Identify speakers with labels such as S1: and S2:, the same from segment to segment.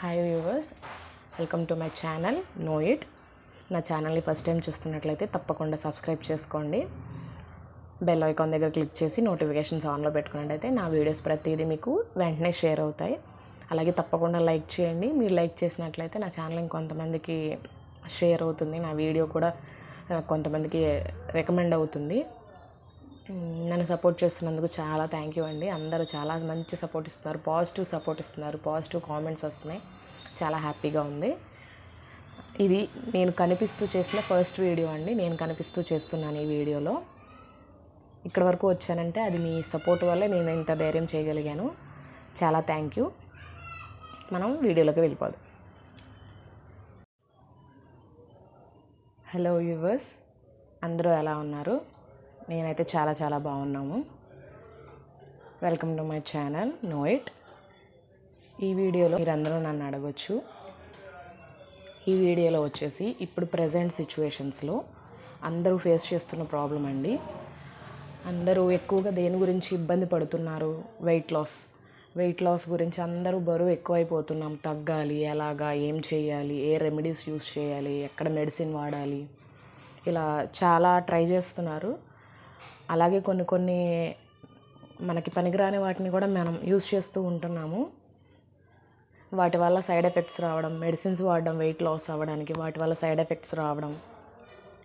S1: Hi viewers welcome to my channel know it నా ఛానల్ని first time చూస్తున్నట్లయితే తప్పకుండా సబ్స్క్రైబ్ చేసుకోండి. బెల్ ఐకాన్ దగ్గర క్లిక్ చేసి నోటిఫికేషన్స్ ఆన్లో పెట్టుకున్నట్టయితే నా వీడియోస్ ప్రతిదీ మీకు వెంటనే షేర్ అవుతాయి. అలాగే తప్పకుండా లైక్ చేయండి. మీరు లైక్ చేసినట్లయితే నా ఛానల్ ఇంకొంతమందికి షేర్ అవుతుంది. నా వీడియో కూడా కొంతమందికి రికమెండ్ అవుతుంది. నన్ను సపోర్ట్ చేస్తున్నందుకు చాలా థ్యాంక్ యూ అండి. అందరూ చాలా మంచి సపోర్ట్ ఇస్తున్నారు. పాజిటివ్ సపోర్ట్ ఇస్తున్నారు. పాజిటివ్ కామెంట్స్ వస్తున్నాయి. చాలా హ్యాపీగా ఉంది. ఇది నేను కనిపిస్తూ చేసిన ఫస్ట్ వీడియో అండి. నేను కనిపిస్తూ చేస్తున్నాను ఈ వీడియోలో ఇక్కడ వరకు వచ్చానంటే అది మీ సపోర్ట్ వల్లే నేను ఇంత ధైర్యం చేయగలిగాను. చాలా థ్యాంక్ యూ మనం వీడియోలోకి వెళ్ళిపోదాం. హలో వ్యూవర్స్ అందరూ ఎలా ఉన్నారు? నేనైతే చాలా చాలా బాగున్నాము. Welcome to my channel know it ఈ వీడియోలో మీరందరూ నన్ను అడగొచ్చు. ఈ వీడియోలో వచ్చేసి ఇప్పుడు ప్రజెంట్ సిచ్యువేషన్స్లో అందరూ ఫేస్ చేస్తున్న ప్రాబ్లం అండి. అందరూ ఎక్కువగా దేని గురించి ఇబ్బంది పడుతున్నారు? వెయిట్ లాస్ వెయిట్ లాస్ గురించి అందరూ బరువు ఎక్కువైపోతున్నాం. తగ్గాలి ఎలాగా ఏం చేయాలి ఏ రెమెడీస్ యూస్ చేయాలి ఎక్కడ మెడిసిన్ వాడాలి. ఇలా చాలా ట్రై చేస్తున్నారు. అలాగే కొన్ని కొన్ని మనకి పనికిరాని వాటిని కూడా మనం యూస్ చేస్తూ ఉంటున్నాము. వాటి వల్ల సైడ్ ఎఫెక్ట్స్ రావడం మెడిసిన్స్ వాడడం వెయిట్ లాస్ అవ్వడానికి వాటి వల్ల సైడ్ ఎఫెక్ట్స్ రావడం.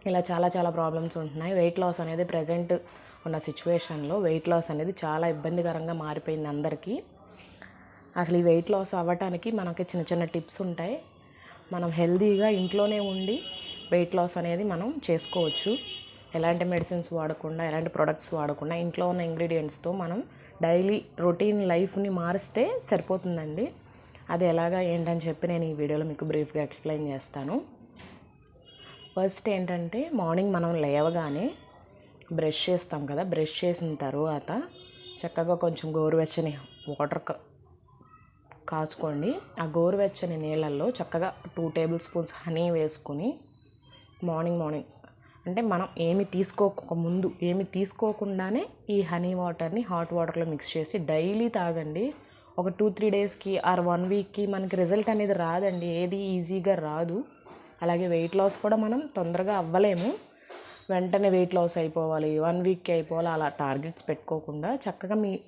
S1: ఇలా చాలా చాలా ప్రాబ్లమ్స్ ఉంటున్నాయి. వెయిట్ లాస్ అనేది ప్రజెంట్ ఉన్న సిచ్యువేషన్లో వెయిట్ లాస్ అనేది చాలా ఇబ్బందికరంగా మారిపోయింది అందరికీ. అసలు ఈ వెయిట్ లాస్ అవ్వటానికి మనకి చిన్న చిన్న టిప్స్ ఉంటాయి. మనం హెల్తీగా ఇంట్లోనే ఉండి వెయిట్ లాస్ అనేది మనం చేసుకోవచ్చు. ఎలాంటి మెడిసిన్స్ వాడకుండా ఎలాంటి ప్రొడక్ట్స్ వాడకుండా ఇంట్లో ఉన్న ఇంగ్రీడియంట్స్తో మనం డైలీ రొటీన్ లైఫ్ని మారిస్తే సరిపోతుందండి. అది ఎలాగా ఏంటని చెప్పి నేను ఈ వీడియోలో మీకు బ్రీఫ్గా ఎక్స్ప్లెయిన్ చేస్తాను. ఫస్ట్ ఏంటంటే మార్నింగ్ మనం లేవగానే బ్రష్ చేస్తాం కదా బ్రష్ చేసిన తర్వాత చక్కగా కొంచెం గోరువెచ్చని వాటర్ కాచుకోండి. ఆ గోరువెచ్చని నీళ్ళల్లో చక్కగా టూ టేబుల్ స్పూన్స్ హనీ వేసుకొని మార్నింగ్ మార్నింగ్ అంటే మనం ఏమి తీసుకోక ముందు ఏమి తీసుకోకుండానే ఈ హనీ వాటర్ని హాట్ వాటర్లో మిక్స్ చేసి డైలీ తాగండి. ఒక టూ త్రీ డేస్కి ఆర్ వన్ వీక్కి మనకి రిజల్ట్ అనేది రాదండి. ఏది ఈజీగా రాదు. అలాగే వెయిట్ లాస్ కూడా మనం తొందరగా అవ్వలేము. వెంటనే వెయిట్ లాస్ అయిపోవాలి. వన్ వీక్కి అయిపోవాలి. అలా టార్గెట్స్ పెట్టుకోకుండా చక్కగా మీ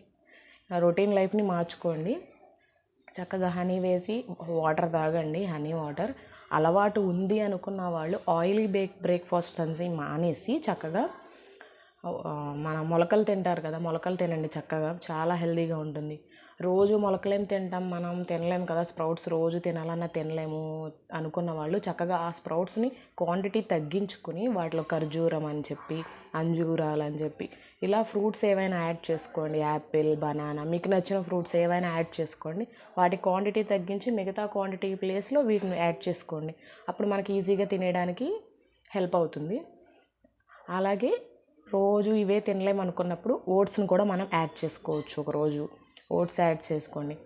S1: రొటీన్ లైఫ్ని మార్చుకోండి. చక్కగా హనీ వేసి వాటర్ తాగండి. Honey water. అలవాటు ఉంది అనుకున్న వాళ్ళు ఆయిలీ బేక్ బ్రేక్ఫాస్ట్ అని మానేసి చక్కగా మన మొలకలు తింటారు కదా మొలకలు తినండి చక్కగా చాలా హెల్తీగా ఉంటుంది. రోజు మొలకలేం తింటాం మనం తినలేం కదా స్ప్రౌట్స్ రోజు తినాలన్నా తినలేము అనుకున్న వాళ్ళు చక్కగా ఆ స్ప్రౌట్స్ని క్వాంటిటీ తగ్గించుకుని వాటిలో ఖర్జూరం అని చెప్పి అంజూరాలు అని చెప్పి ఇలా ఫ్రూట్స్ ఏవైనా యాడ్ చేసుకోండి. యాపిల్ బనానా మీకు నచ్చిన ఫ్రూట్స్ ఏవైనా యాడ్ చేసుకోండి. వాటి క్వాంటిటీ తగ్గించి మిగతా క్వాంటిటీ ప్లేస్లో వీటిని యాడ్ చేసుకోండి. అప్పుడు మనకి ఈజీగా తినేయడానికి హెల్ప్ అవుతుంది. అలాగే రోజు ఇవే తినలేము అనుకున్నప్పుడు ఓట్స్ని కూడా మనం యాడ్ చేసుకోవచ్చు ఒక రోజు ఓట్స్ యాడ్ చేసుకోండి.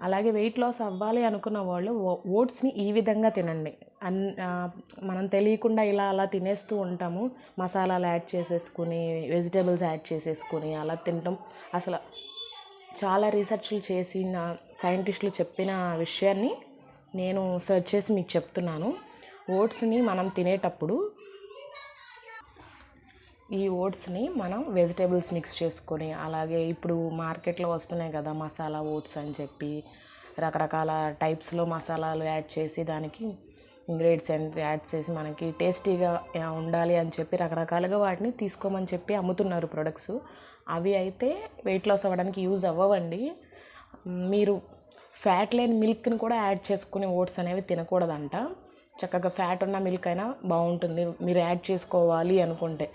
S1: అలాగే వెయిట్ లాస్ అవ్వాలి అనుకున్న వాళ్ళు ఓ- ఓట్స్ని ఈ విధంగా తినండి. అన్ మనం తెలియకుండా ఇలా అలా తినేస్తూ ఉంటాము. మసాలాలు యాడ్ చేసేసుకుని వెజిటేబుల్స్ యాడ్ చేసేసుకుని అలా తినటం అసలు చాలా రీసెర్చ్లు చేసిన సైంటిస్టులు చెప్పిన విషయాన్ని నేను సెర్చ్ చేసి మీకు చెప్తున్నాను. ఓట్స్ని మనం తినేటప్పుడు ఈ ఓట్స్ని మనం వెజిటేబుల్స్ మిక్స్ చేసుకొని అలాగే ఇప్పుడు మార్కెట్లో వస్తున్నాయి కదా మసాలా ఓట్స్ అని చెప్పి రకరకాల టైప్స్లో మసాలాలు యాడ్ చేసి దానికి ఇంగ్రీడియంట్స్ యాడ్ చేసి మనకి టేస్టీగా ఉండాలి అని చెప్పి రకరకాలుగా వాటిని తీసుకోమని చెప్పి అమ్ముతున్నారు ప్రొడక్ట్స్. అవి అయితే వెయిట్ లాస్ అవ్వడానికి యూజ్ అవ్వవండి. మీరు ఫ్యాట్ లేని మిల్క్ని కూడా యాడ్ చేసుకుని ఓట్స్ అనేవి తినకూడదంట. చక్కగా ఫ్యాట్ ఉన్న మిల్క్ అయినా బాగుంటుంది. మీరు యాడ్ చేసుకోవాలి అనుకుంటే.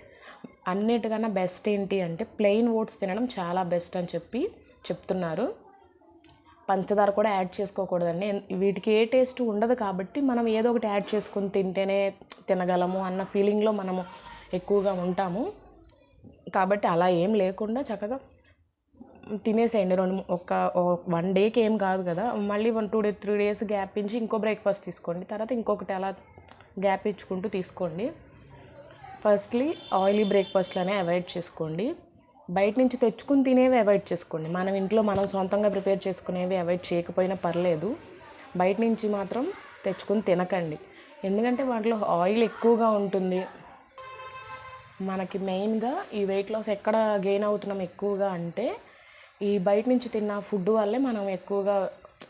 S1: అన్నిటికన్నా బెస్ట్ ఏంటి అంటే ప్లెయిన్ ఓట్స్ తినడం చాలా బెస్ట్ అని చెప్పి చెప్తున్నారు. పంచదార కూడా యాడ్ చేసుకోకూడదండి. వీటికి ఏ టేస్ట్ ఉండదు కాబట్టి మనం ఏదో ఒకటి యాడ్ చేసుకుని తింటేనే తినగలము అన్న ఫీలింగ్లో మనము ఎక్కువగా ఉంటాము. కాబట్టి అలా ఏం లేకుండా చక్కగా తినేసేయండి. రెండు ఒక వన్ డేకి ఏం కాదు కదా. మళ్ళీ one two day three days gap ఇచ్చి ఇంకో బ్రేక్ఫాస్ట్ తీసుకోండి. తర్వాత ఇంకొకటి అలా గ్యాప్ ఇచ్చుకుంటూ తీసుకోండి. ఫస్ట్లీ ఆయిలీ బ్రేక్ఫాస్ట్లనే అవాయిడ్ చేసుకోండి. బయట నుంచి తెచ్చుకుని తినేవి అవాయిడ్ చేసుకోండి. మనం ఇంట్లో మనం సొంతంగా ప్రిపేర్ చేసుకునేవి అవాయిడ్ చేయకపోయినా పర్లేదు. బయట నుంచి మాత్రం తెచ్చుకుని తినకండి. ఎందుకంటే వాటిలో ఆయిల్ ఎక్కువగా ఉంటుంది. మనకి మెయిన్గా ఈ వెయిట్ లాస్ ఎక్కడ గెయిన్ అవుతున్నాం ఎక్కువగా అంటే ఈ బయట నుంచి తిన్న ఫుడ్ వల్లే మనం ఎక్కువగా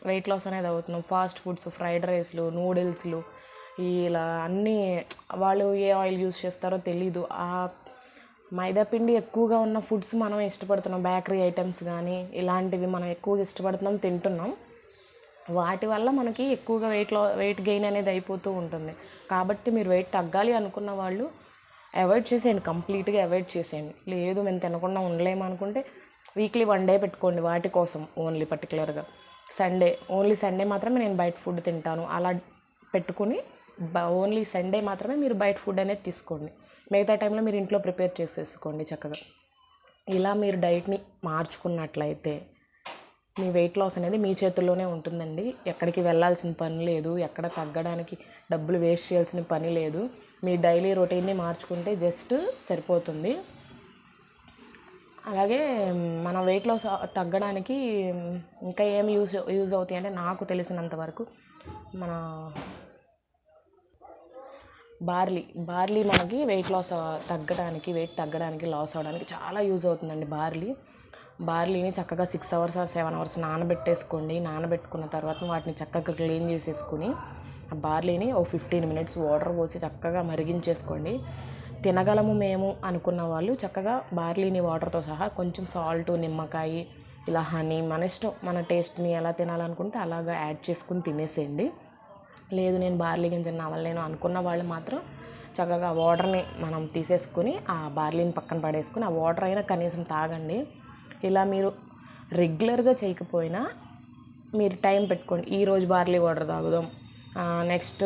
S1: వెయిట్ లాస్ అనేది అవుతున్నాం. ఫాస్ట్ ఫుడ్స్ ఫ్రైడ్ రైస్లు నూడిల్స్లు ఇలా అన్నీ వాళ్ళు ఏ ఆయిల్ యూస్ చేస్తారో తెలీదు. ఆ మైదాపిండి ఎక్కువగా ఉన్న ఫుడ్స్ మనం ఇష్టపడుతున్నాం. బేకరీ ఐటమ్స్ కానీ ఇలాంటివి మనం ఎక్కువగా ఇష్టపడుతున్నాం తింటున్నాం. వాటి వల్ల మనకి ఎక్కువగా వెయిట్ లా వెయిట్ గెయిన్ అనేది అయిపోతూ ఉంటుంది. కాబట్టి మీరు వెయిట్ తగ్గాలి అనుకున్న వాళ్ళు అవాయిడ్ చేసేయండి. కంప్లీట్గా అవాయిడ్ చేసేయండి. లేదు మేము తినకుండా ఉండలేము అనుకుంటే వీక్లీ వన్ డే పెట్టుకోండి వాటి కోసం ఓన్లీ పర్టికులర్గా సండే ఓన్లీ సండే మాత్రమే నేను బయట ఫుడ్ తింటాను. అలా పెట్టుకుని ఓన్లీ సండే మాత్రమే మీరు బయట ఫుడ్ అనేది తీసుకోండి. మిగతా టైంలో మీరు ఇంట్లో ప్రిపేర్ చేసేసుకోండి చక్కగా. ఇలా మీరు డైట్ని మార్చుకున్నట్లయితే మీ వెయిట్ లాస్ అనేది మీ చేతుల్లోనే ఉంటుందండి. ఎక్కడికి వెళ్ళాల్సిన పని లేదు ఎక్కడ తగ్గడానికి డబ్బులు వేస్ట్ చేయాల్సిన పని లేదు. మీ డైలీ రొటీన్ని మార్చుకుంటే జస్ట్ సరిపోతుంది. అలాగే మన వెయిట్ లాస్ తగ్గడానికి ఇంకా ఏం యూజ్ యూజ్ అవుతాయి అంటే నాకు తెలిసినంత వరకు మన బార్లీ బార్లీ మనకి వెయిట్ లాస్ తగ్గడానికి వెయిట్ తగ్గడానికి లాస్ అవ్వడానికి చాలా యూజ్ అవుతుందండి బార్లీ. బార్లీని చక్కగా six hours or seven hours నానబెట్టేసుకోండి. నానబెట్టుకున్న తర్వాత వాటిని చక్కగా క్లీన్ చేసేసుకుని ఆ బార్లీని ఓ ఫిఫ్టీన్ మినిట్స్ వాటర్ పోసి చక్కగా మరిగించేసుకోండి. తినగలము మేము అనుకున్న వాళ్ళు చక్కగా బార్లీని వాటర్తో సహా కొంచెం సాల్ట్ నిమ్మకాయ ఇలా హనీ మన ఇష్టం మన టేస్ట్ని ఎలా తినాలనుకుంటే అలాగా యాడ్ చేసుకుని తినేసేయండి. లేదు నేను బార్లీ గింజలు నవలేను అనుకున్న వాళ్ళు మాత్రం చక్కగా వాటర్ని మనం తీసేసుకుని ఆ బార్లీని పక్కన పడేసుకుని ఆ వాటర్ అయినా కనీసం తాగండి. ఇలా మీరు రెగ్యులర్గా చేయకపోయినా మీరు టైం పెట్టుకోండి. ఈరోజు బార్లీ వాటర్ తాగుదాం నెక్స్ట్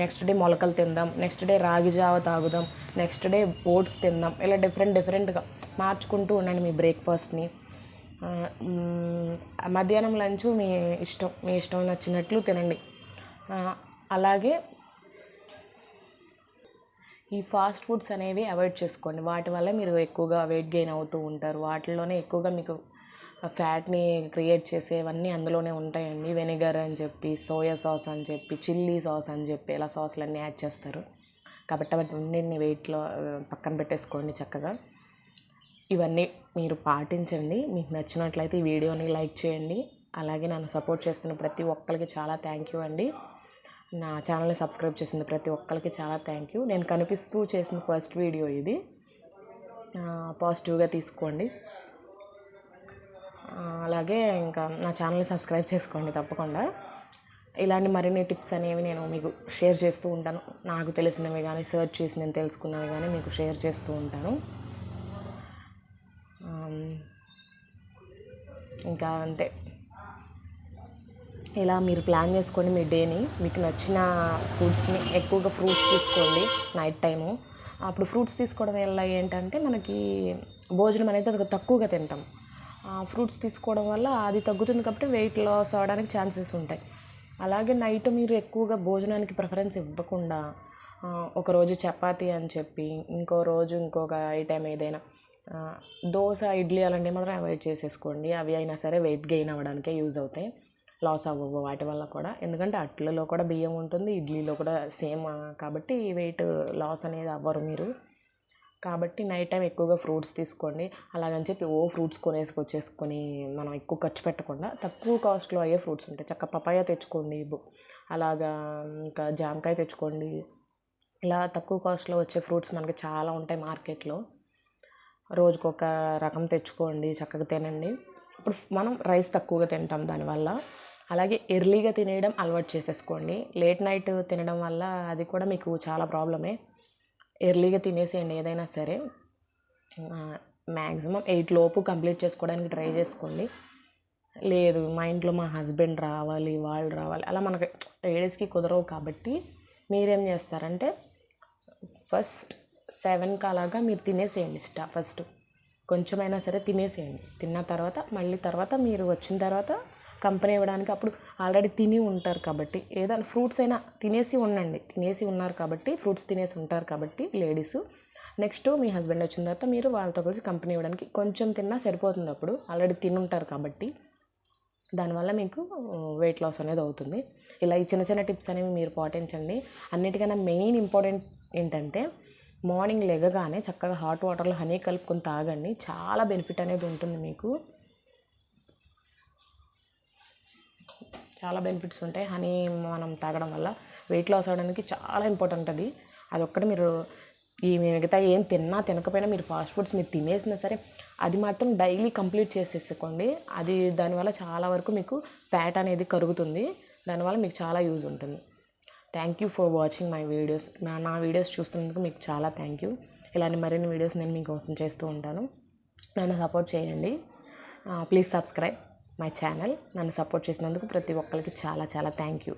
S1: నెక్స్ట్ డే మొలకలు తిందాం నెక్స్ట్ డే రాగి జావ తాగుదాం నెక్స్ట్ డే ఓట్స్ తిందాం. ఇలా డిఫరెంట్ డిఫరెంట్గా మార్చుకుంటూ ఉండండి మీ బ్రేక్ఫాస్ట్ని. మధ్యాహ్నం లంచ్ మీ ఇష్టం మీ ఇష్టం నచ్చినట్లు తినండి. అలాగే ఈ ఫాస్ట్ ఫుడ్స్ అనేవి అవాయిడ్ చేసుకోండి. వాటి వల్ల మీరు ఎక్కువగా వెయిట్ గెయిన్ అవుతూ ఉంటారు. వాటిలోనే ఎక్కువగా మీకు ఫ్యాట్ని క్రియేట్ చేసేవన్నీ అందులోనే ఉంటాయండి. వెనిగర్ అని చెప్పి సోయా సాస్ అని చెప్పి చిల్లీ సాస్ అని చెప్పి ఇలా సాసులన్నీ యాడ్ చేస్తారు. కాబట్టి అవన్నీ వెయిట్లో పక్కన పెట్టేసుకోండి చక్కగా. ఇవన్నీ మీరు పాటించండి. మీకు నచ్చినట్లయితే ఈ వీడియోని లైక్ చేయండి. అలాగే నన్ను సపోర్ట్ చేస్తున్న ప్రతి ఒక్కరికి చాలా థ్యాంక్ యూ అండి. నా ఛానల్ని సబ్స్క్రైబ్ చేసిన ప్రతి ఒక్కరికి చాలా థ్యాంక్ యూ. నేను కనిపిస్తూ చేసిన ఫస్ట్ వీడియో ఇది. పాజిటివ్గా తీసుకోండి. అలాగే ఇంకా నా ఛానల్ని సబ్స్క్రైబ్ చేసుకోండి తప్పకుండా. ఇలాంటి మరిన్ని టిప్స్ అనేవి నేను మీకు షేర్ చేస్తూ ఉంటాను. నాకు తెలిసినవి కానీ సెర్చ్ చేసి నేను తెలుసుకున్నవి కానీ మీకు షేర్ చేస్తూ ఉంటాను. ఇంకా అంతే. ఇలా మీరు ప్లాన్ చేసుకోండి మీ డేని మీకు నచ్చిన ఫుడ్స్ని ఎక్కువగా ఫ్రూట్స్ తీసుకోండి నైట్ టైము. అప్పుడు ఫ్రూట్స్ తీసుకోవడం వల్ల ఏంటంటే మనకి భోజనం అనేది తక్కువగా తింటాం. ఫ్రూట్స్ తీసుకోవడం వల్ల అది తగ్గుతుంది కాబట్టి వెయిట్ లాస్ అవ్వడానికి ఛాన్సెస్ ఉంటాయి. అలాగే నైట్ మీరు ఎక్కువగా భోజనానికి ప్రిఫరెన్స్ ఇవ్వకుండా ఒకరోజు చపాతీ అని చెప్పి ఇంకో రోజు ఇంకొక ఐటెం ఏదైనా దోశ ఇడ్లీ అలాంటివి మాత్రం అవాయిడ్ చేసేసుకోండి. అవి అయినా సరే వెయిట్ గెయిన్ అవ్వడానికే యూజ్ అవుతాయి. లాస్ అవ్వవు వాటి వల్ల కూడా. ఎందుకంటే అట్లలో కూడా బియ్యం ఉంటుంది ఇడ్లీలో కూడా సేమ్. కాబట్టి వెయిట్ లాస్ అనేది అవ్వరు మీరు. కాబట్టి నైట్ టైం ఎక్కువగా ఫ్రూట్స్ తీసుకోండి. అలాగని చెప్పి ఓ ఫ్రూట్స్ కొనేసుకొచ్చేసుకొని మనం ఎక్కువ ఖర్చు పెట్టకుండా తక్కువ కాస్ట్లో అయ్యే ఫ్రూట్స్ ఉంటాయి. చక్క పపాయ తెచ్చుకోండి అలాగా ఇంకా జామకాయ తెచ్చుకోండి. ఇలా తక్కువ కాస్ట్లో వచ్చే ఫ్రూట్స్ మనకి చాలా ఉంటాయి మార్కెట్లో. రోజుకొక రకం తెచ్చుకోండి చక్కగా తినండి. అప్పుడు మనం రైస్ తక్కువగా తింటాం దానివల్ల. అలాగే ఎర్లీగా తినేయడం అలవాటు చేసేసుకోండి. లేట్ నైట్ తినడం వల్ల అది కూడా మీకు చాలా ప్రాబ్లమే. ఎర్లీగా తినేసేయండి ఏదైనా సరే. మ్యాక్సిమం ఎయిట్ లోపు కంప్లీట్ చేసుకోవడానికి ట్రై చేసుకోండి. లేదు మా ఇంట్లో మా హస్బెండ్ రావాలి వాళ్ళు రావాలి అలా మనకి లేడీస్కి కుదరవు కాబట్టి మీరేం చేస్తారంటే ఫస్ట్ సెవెన్కి అలాగా మీరు తినేసేయండి స్టా ఫస్ట్ కొంచెమైనా సరే తినేసేయండి. తిన్న తర్వాత మళ్ళీ తర్వాత మీరు వచ్చిన తర్వాత కంపెనీ ఇవ్వడానికి అప్పుడు ఆల్రెడీ తిని ఉంటారు కాబట్టి ఏదైనా ఫ్రూట్స్ అయినా తినేసి ఉండండి. తినేసి ఉన్నారు కాబట్టి ఫ్రూట్స్ తినేసి ఉంటారు కాబట్టి లేడీస్. నెక్స్ట్ మీ హస్బెండ్ వచ్చిన తర్వాత మీరు వాళ్ళతో కలిసి కంపెనీ ఇవ్వడానికి కొంచెం తిన్నా సరిపోతుంది అప్పుడు. ఆల్రెడీ తిని ఉంటారు కాబట్టి. దానివల్ల మీకు వెయిట్ లాస్ అనేది అవుతుంది. ఇలా ఈ చిన్న చిన్న టిప్స్ అనేవి మీరు పాటించండి. అన్నిటికన్నా మెయిన్ ఇంపార్టెంట్ ఏంటంటే మార్నింగ్ లెగగానే చక్కగా హాట్ వాటర్లో హనీ కలుపుకొని తాగండి. చాలా బెనిఫిట్ అనేది ఉంటుంది మీకు. చాలా బెనిఫిట్స్ ఉంటాయి. హనీ మనం తాగడం వల్ల వెయిట్ లాస్ అవ్వడానికి చాలా ఇంపార్టెంట్ అది. అదొక్కటి మీరు ఈ మిగతా ఏం తిన్నా తినకపోయినా మీరు ఫాస్ట్ ఫుడ్స్ మీరు తినేసినా సరే అది మాత్రం డైలీ కంప్లీట్ చేసేసుకోండి. అది దానివల్ల చాలా వరకు మీకు ఫ్యాట్ అనేది కరుగుతుంది. దానివల్ల మీకు చాలా యూజ్ ఉంటుంది. Thank you for watching my videos నా నా వీడియోస్ చూస్తున్నందుకు మీకు చాలా థ్యాంక్ యూ ఇలాంటి మరిన్ని వీడియోస్ నేను మీకోసం చేస్తూ ఉంటాను. నన్ను సపోర్ట్ చేయండి. ప్లీజ్ సబ్స్క్రైబ్ మై ఛానల్ నన్ను సపోర్ట్ చేసినందుకు ప్రతి ఒక్కరికి చాలా చాలా థ్యాంక్ యూ